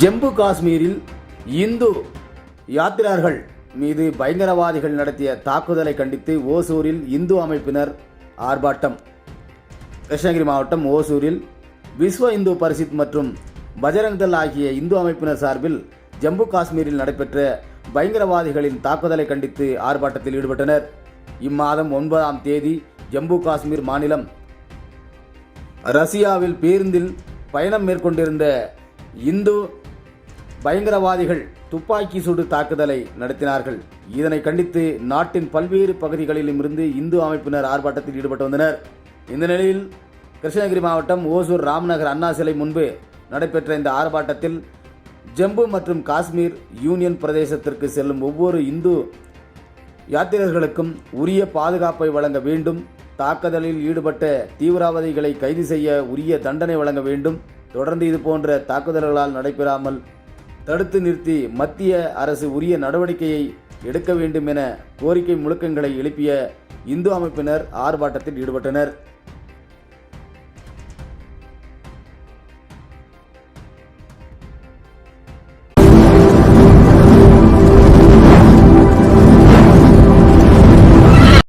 ஜம்மு காஷ்மீரில் இந்து யாத்திரார்கள் மீது பயங்கரவாதிகள் நடத்திய தாக்குதலை கண்டித்து ஓசூரில் இந்து அமைப்பினர் ஆர்ப்பாட்டம். கிருஷ்ணகிரி மாவட்டம் ஓசூரில் விஸ்வ இந்து பரிசித் மற்றும் பஜரங்தல் ஆகிய இந்து அமைப்பினர் சார்பில் ஜம்மு காஷ்மீரில் நடைபெற்ற பயங்கரவாதிகளின் தாக்குதலை கண்டித்து ஆர்ப்பாட்டத்தில் ஈடுபட்டனர். இம்மாதம் ஒன்பதாம் தேதி ஜம்மு காஷ்மீர் மாநிலம் ரஷ்யாவில் பேருந்தில் பயணம் மேற்கொண்டிருந்த இந்து பயங்கரவாதிகள் துப்பாக்கி சூடு தாக்குதலை நடத்தினார்கள். இதனை கண்டித்து நாட்டின் பல்வேறு பகுதிகளிலும் இருந்து இந்து அமைப்பினர் ஆர்ப்பாட்டத்தில் ஈடுபட்டு வந்தனர். இந்த நிலையில் கிருஷ்ணகிரி மாவட்டம் ஓசூர் ராம்நகர் அண்ணா சிலை முன்பு நடைபெற்ற இந்த ஆர்ப்பாட்டத்தில் ஜம்மு மற்றும் காஷ்மீர் யூனியன் பிரதேசத்திற்கு செல்லும் ஒவ்வொரு இந்து யாத்திரர்களுக்கும் உரிய பாதுகாப்பை வழங்க வேண்டும். தாக்குதலில் ஈடுபட்ட தீவிரவாதிகளை கைது செய்ய உரிய தண்டனை வழங்க வேண்டும். தொடர்ந்து இது போன்ற தாக்குதல்களால் நடைபெறாமல் தடுத்து நிறுத்தி மத்திய அரசு உரிய நடவடிக்கையை எடுக்க வேண்டும் என கோரிக்கை முழக்கங்களை எழுப்பிய இந்து அமைப்பினர் ஆர்ப்பாட்டத்தில் ஈடுபட்டனர்.